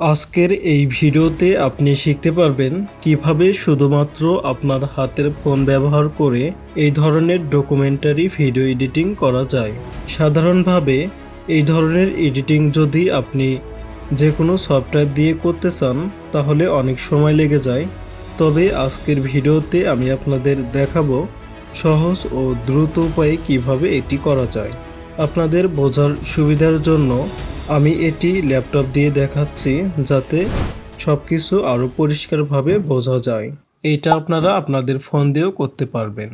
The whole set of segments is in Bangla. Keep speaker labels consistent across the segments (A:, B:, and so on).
A: আজকের এই ভিডিওতে আপনি শিখতে পারবেন কীভাবে শুধুমাত্র আপনার হাতের ফোন ব্যবহার করে এই ধরনের ডকুমেন্টারি ভিডিও এডিটিং করা যায়। সাধারণভাবে এই ধরনের এডিটিং যদি আপনি যে কোনো সফটওয়্যার দিয়ে করতে চান, তাহলে অনেক সময় লেগে যায়। তবে আজকের ভিডিওতে আমি আপনাদের দেখাবো সহজ ও দ্রুত উপায়ে কীভাবে এটি করা যায়। আপনাদের বোঝার সুবিধার জন্য আমি এটি ল্যাপটপ দিয়ে দেখাচ্ছি যাতে সব কিছু আরও পরিষ্কারভাবে বোঝা যায়। এটা আপনারা আপনাদের ফোন দিয়েও করতে পারবেন।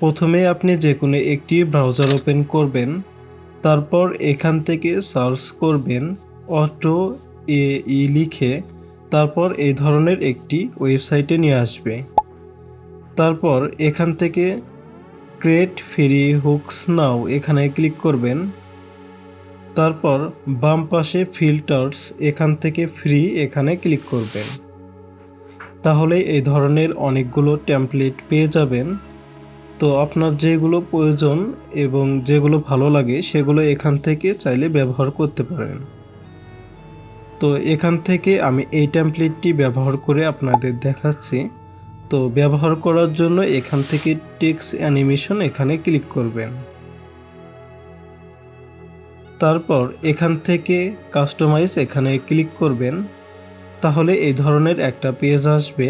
A: প্রথমে আপনি যে কোনো একটি ব্রাউজার ওপেন করবেন, তারপর এখান থেকে সার্চ করবেন, অটো এ ই লিখে তারপর এই ধরনের একটি ওয়েবসাইটে নিয়ে আসবে। তারপর এখান থেকে ক্রিয়েট ফ্রি হুকস নাও এখানে ক্লিক করবেন। তারপর বাম পাশে ফিল্টার্স এখান থেকে ফ্রি এখানে ক্লিক করবেন। তাহলে এই ধরনের অনেকগুলো টেমপ্লেট পেয়ে যাবেন। তো আপনার যেগুলো প্রয়োজন এবং যেগুলো ভালো লাগে সেগুলো এখান থেকে চাইলে ব্যবহার করতে পারেন। তো এখান থেকে আমি এই টেমপ্লেটটি ব্যবহার করে আপনাদের দেখাচ্ছি। তো ব্যবহার করার জন্য এখান থেকে টেক্স অ্যানিমেশন এখানে ক্লিক করবেন। তারপর এখান থেকে কাস্টমাইজ এখানে ক্লিক করবেন। তাহলে এই ধরনের একটা পেজ আসবে।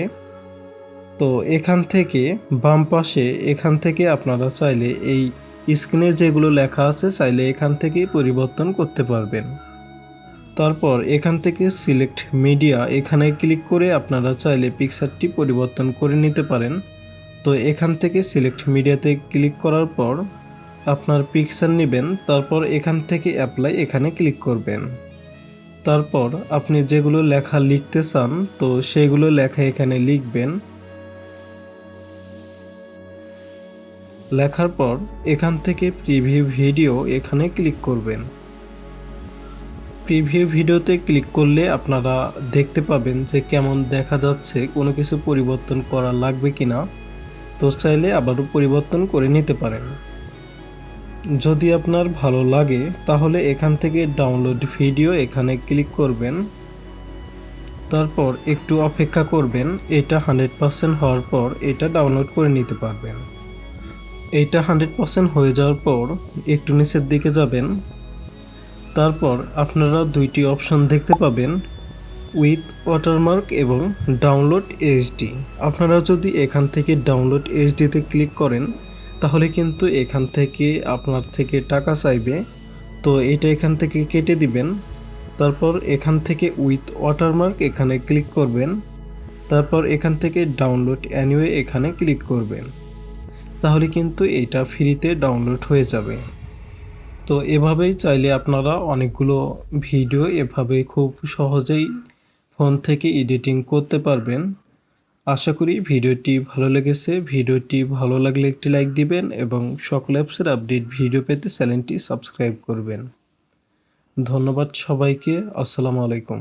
A: তো এখান থেকে বাম পাশে এখান থেকে আপনারা চাইলে এই স্ক্রিনে যেগুলো লেখা আছে চাইলে এখান থেকে পরিবর্তন করতে পারবেন। তারপর এখান থেকে সিলেক্ট মিডিয়া এখানে ক্লিক করে আপনারা চাইলে পিকচারটি পরিবর্তন করে নিতে পারেন। তো এখান থেকে সিলেক্ট মিডিয়াতে ক্লিক করার পর আপনার পিকচার নেবেন, তারপর এখান থেকে অ্যাপ্লাই এখানে ক্লিক করবেন। তারপর আপনি যেগুলো লেখা লিখতে চান, তো সেগুলো লেখা এখানে লিখবেন। লেখার পর এখান থেকে প্রিভিউ ভিডিও এখানে ক্লিক করবেন। প্রিভিউ ভিডিওতে ক্লিক করলে আপনারা দেখতে পাবেন যে কেমন দেখা যাচ্ছে, কোনো কিছু পরিবর্তন করা লাগবে কিনা। তো চাইলে আবারও পরিবর্তন করে নিতে পারেন। যদি আপনার ভালো লাগে, তাহলে এখান থেকে ডাউনলোড ভিডিও এখানে ক্লিক করবেন। তারপর একটু অপেক্ষা করবেন, এটা হান্ড্রেড পার্সেন্ট হওয়ার পর এটা ডাউনলোড করে নিতে পারবেন। এইটা হান্ড্রেড পার্সেন্ট হয়ে যাওয়ার পর একটু নিচের দিকে যাবেন। তারপর আপনারা দুইটি অপশন দেখতে পাবেন উইথ ওয়াটারমার্ক এবং ডাউনলোড এইচডি আপনারা যদি এখান থেকে ডাউনলোড এইচডিতে ক্লিক করেন তাহলে কিন্তু এখান থেকে আপনার থেকে টাকা চাইবে। তো এটা এখান থেকে কেটে দিবেন। তারপর এখান থেকে উইথ ওয়াটারমার্ক এখানে ক্লিক করবেন। তারপর এখান থেকে ডাউনলোড অ্যানিওয়ে এখানে ক্লিক করবেন। তাহলে কিন্তু এটা ফ্রিতে ডাউনলোড হয়ে যাবে। তো এভাবেই চাইলে আপনারা অনেকগুলো ভিডিও এভাবে খুব সহজেই ফোন থেকে এডিটিং করতে পারবেন। আশা করি ভিডিওটি ভালো লেগেছে। ভিডিওটি ভালো লাগলে একটি লাইক দিবেন এবং সকল অ্যাপসের আপডেট ভিডিও পেতে চ্যানেলটি সাবস্ক্রাইব করবেন। ধন্যবাদ সবাইকে। আসসালামু আলাইকুম।